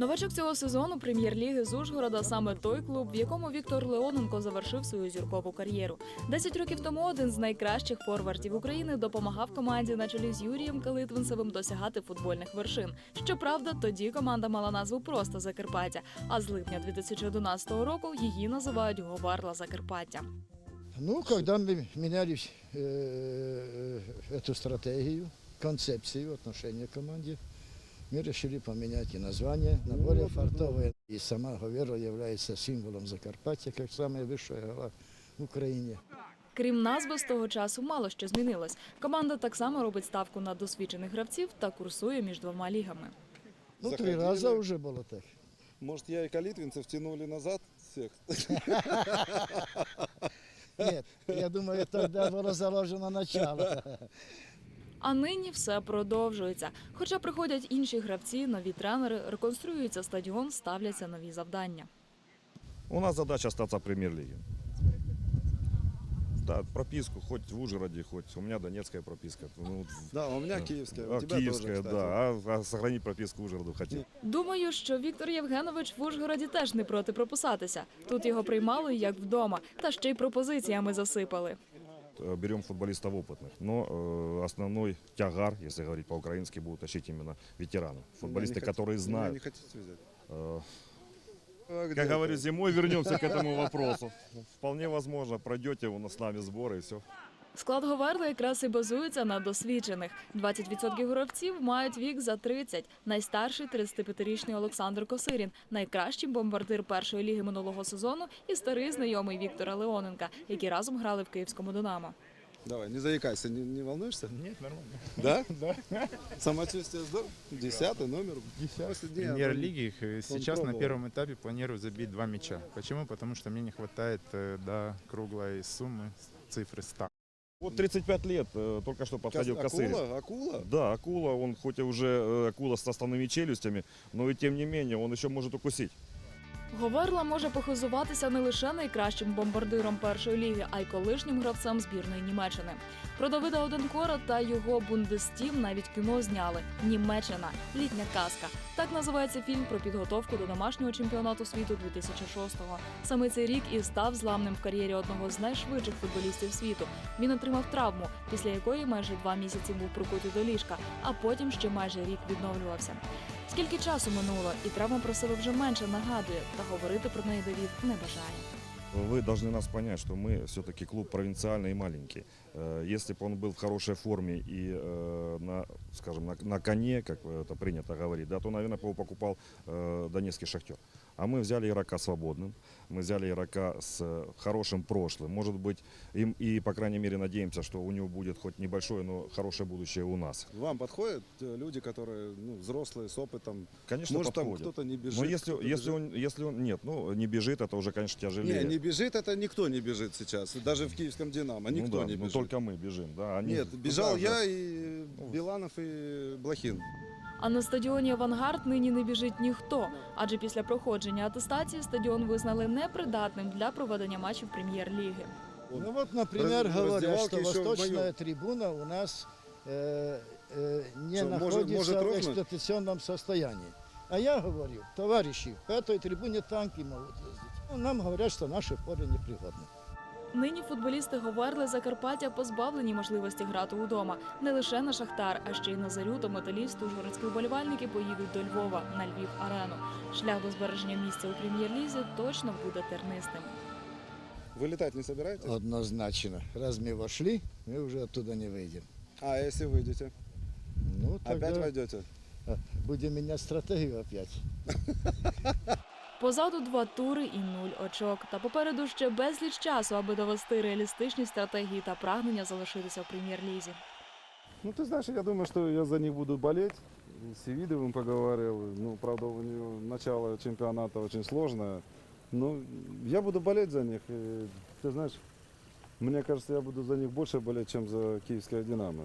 Новачок цього сезону прем'єр-ліги з Ужгорода саме той клуб, в якому Віктор Леоненко завершив свою зіркову кар'єру. Десять років тому один з найкращих форвардів України допомагав команді на чолі з Юрієм Калитвинцевим досягати футбольних вершин. Щоправда, тоді команда мала назву просто Закарпаття. А з липня 2011 року її називають Говарла Закарпаття. Ну, когда мы меняли э, эту стратегию, концепцию отношения к команде, мы решили поменять и название на более фартовое. И сама Говера является символом Закарпаття, как самая высшая гора в Украине. Крім назви, з того часу мало що змінилось. Команда так само робить ставку на досвідчених гравців та курсує між двома лігами. Ну, три Заходили. раза уже было так. Может, я и калитвинцев тянули назад всех? Нет, я думаю, тогда было заложено начало. А нині все продовжується. Хоча приходять інші гравці, нові тренери, реконструюється стадіон, ставляться нові завдання. У нас задача остаться в премьер-лиге. Да, прописку хоть в Ужгороде, хоть у меня донецкая прописка. Ну, Да, у меня киевская, у тебя киевская, тоже, да. А, а сохранить прописку Ужгороду хотел. Думаю, що Віктор Євгенович в Ужгороді теж не проти прописатися. Тут його приймали як вдома, та ще й пропозиціями засипали. Э, Берем футболистов опытных. Но э, основной тягар, если говорить по-украински, будут тащить именно ветераны. Футболисты, Меня не которые хотите- меня знают. не хотите взять? Э, А где Как это? говорю, зимой вернемся к этому вопросу. Вполне возможно, пройдете у нас с нами сборы и все. Склад Говерли якраз і базується на досвідчених. 20% гравців мають вік за 30. Найстарший 35-річний Олександр Косирін, найкращий бомбардир першої ліги минулого сезону і старий знайомий Віктора Леоненка, які разом грали в київському Динамо. Давай, не заикайся, не, не волнуешься? Нет, нормально. Да? Да. Самочувствие здорово? Десятый номер? После дня Премьер-лиги э, сейчас на пробовал. первом этапе планирую забить два мяча. Почему? Потому что мне не хватает э, до круглой суммы цифры 100. Вот 35 лет, э, только что подходил Косырин. Акула? Акула? Да, акула, он хоть и уже э, акула с оставными челюстями, но и тем не менее он еще может укусить. Говерла може похизуватися не лише найкращим бомбардиром першої ліги, а й колишнім гравцем збірної Німеччини. Про Давида Оденкора та його бундестім навіть кіно зняли Німеччина літня казка. Так називається фільм про підготовку до домашнього чемпіонату світу 2006-го. Саме цей рік і став зламним в кар'єрі одного з найшвидших футболістів світу. Він отримав травму, після якої майже два місяці був прикутий до ліжка, а потім ще майже рік відновлювався. Скільки часу минуло, і травма про себе вже менше нагадує, та говорити про неї Давід не бажає. Вы должны нас понять, что мы все-таки клуб провинциальный и маленький. Э, Если бы он был в хорошей форме и э, на, скажем, на, на коне, как это принято говорить, да, то, наверное, его покупал э, донецкий шахтер. А мы взяли игрока свободным, мы взяли игрока с э, хорошим прошлым. Может быть, им и, по крайней мере, надеемся, что у него будет хоть небольшое, но хорошее будущее у нас. Вам подходят э, люди, которые ну, взрослые, с опытом? Конечно, Может, там подходит. кто-то не бежит? Но если, если, бежит? он, если он, нет, ну, не бежит, это уже, конечно, тяжелее. Не, не бежит, это никто не бежит сейчас. Даже в киевском «Динамо» ну никто да, не ну, бежит. только мы бежим, да. Они Нет, бежал же- я и Ну, Биланов и Блохин. А на стадіоні Авангард нині не біжить ніхто, адже після проходження атестації стадіон визнали непридатним для проведення матчів прем'єр-ліги. Ну вот, например, Раз- говорят, раздевалки что еще восточная моё. трибуна у нас э, э, не Что, может- находится может в рухнуть? эксплуатационном состоянии. А я говорю, товарищи, по этой трибуне танки могут ездить. Ну, нам говорят, что наши поле непригодны. Нині футболісти Говерли Закарпаття позбавлені можливості грати удома не лише на Шахтар, а ще й на зарю та металіст. Ужгородські вболівальники поїдуть до Львова на Львів арену. Шлях до збереження місця у прем'єр-лізі точно буде тернистим. Вылетать не собираетесь? Однозначно. Раз мы вошли, мы уже оттуда не выйдем. А если выйдете? Ну, тогда Опять войдете? будем менять стратегию опять. Позаду два тури і нуль очок. Та попереду ще безліч часу, аби довести реалістичні стратегії та прагнення залишитися в прем'єр-лізі. Ну, ты знаешь, я думаю, что я за них буду болеть. С Севидовым поговорил. Ну, правда, у него начало чемпионата очень сложное. Но я буду болеть за них. И, ты знаешь, мне кажется, я буду за них больше болеть, чем за киевское «Динамо».